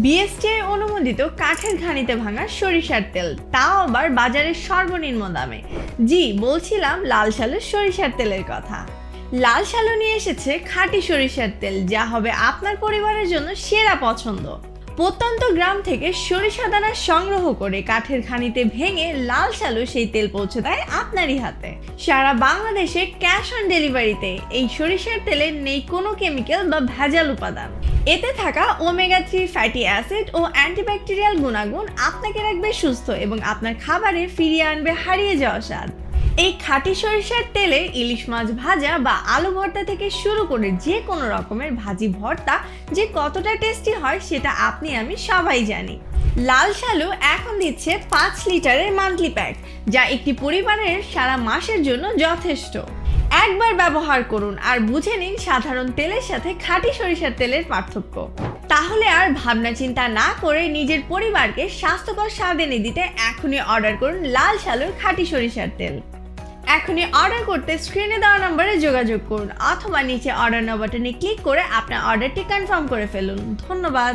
BSTI অনুমোদিত কাঠের ঘানিতে ভাঙা সরিষার তেল, তাও আবার বাজারের সর্বনিম্ন দামে। জি, বলছিলাম লাল সালের সরিষার তেলের কথা। লাল সালু নিয়ে এসেছে খাঁটি সরিষার তেল, যা হবে আপনার পরিবারের জন্য সেরা পছন্দ। প্রত্যন্ত গ্রাম থেকে সরিষা দানা সংগ্রহ করে কাঠের খানিতে ভেঙে লাল সালু সেই তেল পৌঁছে দেয় আপনারই হাতে। সারা বাংলাদেশে ক্যাশ অন ডেলিভারিতে এই সরিষার তেলের নেই কোনো কেমিক্যাল বা ভেজাল উপাদান। এতে থাকা ওমেগা থ্রি ফ্যাটি অ্যাসিড ও অ্যান্টিব্যাকটেরিয়াল গুণাগুণ আপনাকে রাখবে সুস্থ এবং আপনার খাবারে ফিরিয়ে আনবে হারিয়ে যাওয়া স্বাদ। এই খাঁটি সরিষার তেলে ইলিশ মাছ ভাজা বা আলু ভর্তা থেকে শুরু করে যে কোনো রকমের ভাজি ভর্তা যে কতটা টেস্টি হয় সেটা আপনি আমি সবাই জানি। লাল শালু এখন দিচ্ছে পাঁচ লিটারের মান্থলি প্যাক যা একটি পরিবারের সারা মাসের জন্য যথেষ্ট। একবার ব্যবহার করুন আর বুঝে নিন সাধারণ তেলের সাথে খাঁটি সরিষার তেলের পার্থক্য। তাহলে আর ভাবনা চিন্তা না করে নিজের পরিবারকে স্বাস্থ্যকর স্বাদ এনে দিতে এখনই অর্ডার করুন লাল সালুর খাঁটি সরিষার তেল। এখনই অর্ডার করতে স্ক্রিনে দেওয়া নম্বরে যোগাযোগ করুন অথবা নিচে অর্ডার নাও বাটনে ক্লিক করে আপনার অর্ডারটি কনফার্ম করে ফেলুন। ধন্যবাদ।